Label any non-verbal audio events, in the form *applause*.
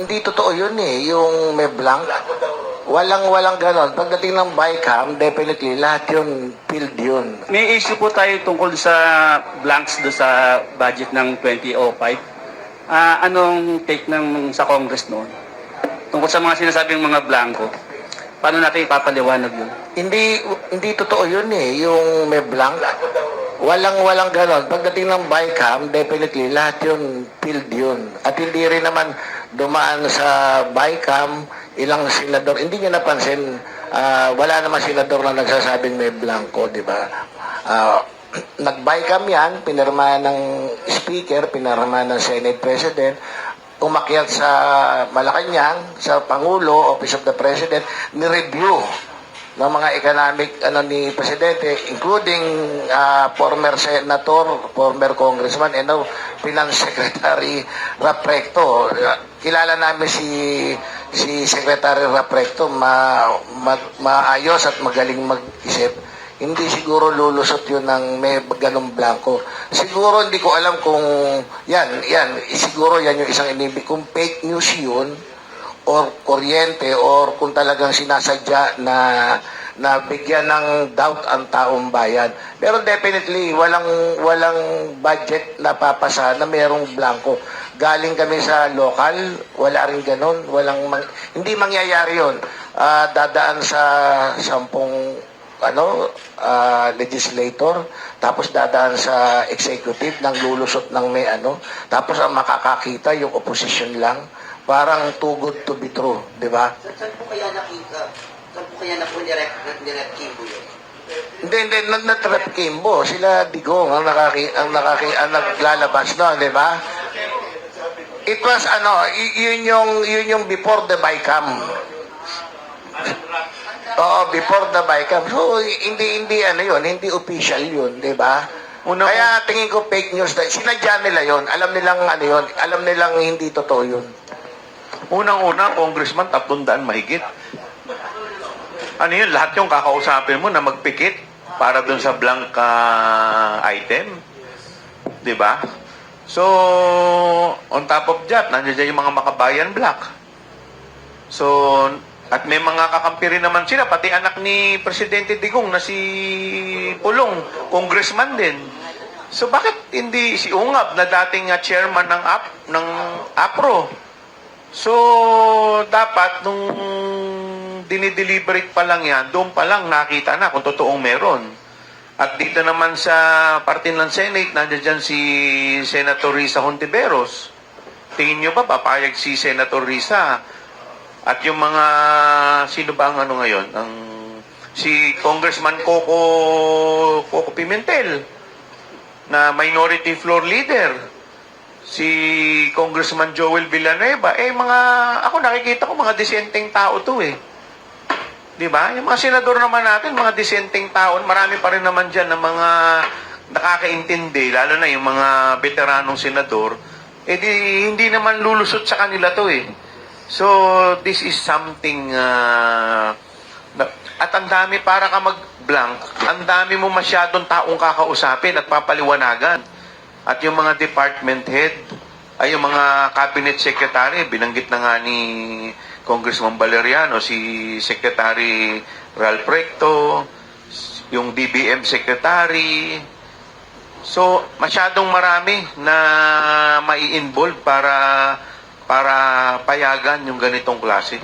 Hindi totoo yun eh, yung may blank. Walang, walang ganon. Pagdating ng bycam, definitely, lahat yun, filled yun. May issue po tayo tungkol sa blanks do sa budget ng 2005. Ah, anong take ng sa Congress noon? Tungkol sa mga sinasabing mga blanco. Paano natin ipapaliwanag yun? Hindi, hindi totoo yun eh, yung may blank. Walang, walang ganon. Pagdating ng bycam, definitely, lahat yun, filled yun. At hindi rin naman dumaan sa bycam, ilang senador, hindi niya napansin, ah, wala naman senador na nagsasabing may blanco, di ba? Ah, *clears throat* nag-bycam yan, pinirma ng speaker, pinirma ng Senate President, umakyat sa Malacanang, sa Pangulo, Office of the President, ni-review ng mga economic ano ni presidente including ah, former senator, former congressman and now finance *laughs* secretary Raprecto. Kilala namin si si Secretary Raprecto ma, ma- maayos at magaling mag-isip. Hindi siguro lulusot yun ng may ganong blanco. Siguro hindi ko alam kung yan, yan, siguro yan yung isang inibig. Kung fake news yun, or kuryente or kung talagang sinasadya na na bigyan ng doubt ang taong bayan. Pero definitely walang walang budget na papasa na merong blanco. Galing kami sa local, wala rin ganun, walang mang- hindi mangyayari 'yon. Ah, dadaan sa sampung ano ah, legislator tapos dadaan sa executive ng lulusot ng may ano tapos ang makakakita yung opposition lang parang too good to be true, di ba? Sa- Saan po kaya nakita? Saan po kaya naku ni Rep, ni Rep Kimbo yun? Hindi, hindi, na, na trap Kimbo, sila Digong ang nakaki, ang nakaki, ang naglalabas no, di ba? It was ano, y- yun yung yun yung before the bycam. *laughs* Oo, before the bycam. So hindi hindi ano yun, hindi official yun, di ba? Una- Kaya tingin ko fake news na sinadya nila yun. Alam nilang ano yun, alam nilang hindi totoo yun. Unang-una, congressman, tatlong daan mahigit. Ano yun, lahat yung kakausapin mo na magpikit para dun sa blank ah, item. Ba? So, on top of that, nandiyan dyan yung mga makabayan black. So, at may mga kakampi rin naman sila, pati anak ni Presidente Digong na si Pulong, congressman din. So bakit hindi si Ungab na dating ah, chairman ng AP, ng APRO? So dapat nung dinideliberate pa lang yan, doon pa lang nakita na kung totoong meron. At dito naman sa parte ng Senate, nandiyan si Senator Risa Hontiveros. Tingin nyo ba papayag si Senator Risa? At yung mga, sino ba ang ano ngayon? Ang, si Congressman Coco, Coco Pimentel na minority floor leader. Si Congressman Joel Villanueva. Eh, mga, ako nakikita ko mga disenteng tao to eh. Di ba? Yung mga senador naman natin, mga disenteng tao, marami pa rin naman dyan ng mga nakakaintindi, lalo na yung mga veteranong senador, eh di, hindi naman lulusot sa kanila to eh. So, this is something, uh, na- at ang dami para ka mag-blank, ang dami mo masyadong taong kakausapin at papaliwanagan. At yung mga department head, ay yung mga cabinet secretary, binanggit na nga ni Congressman Valeriano, si Secretary Ralph Recto, yung DBM secretary. So, masyadong marami na mai-involve para para payagan yung ganitong klase.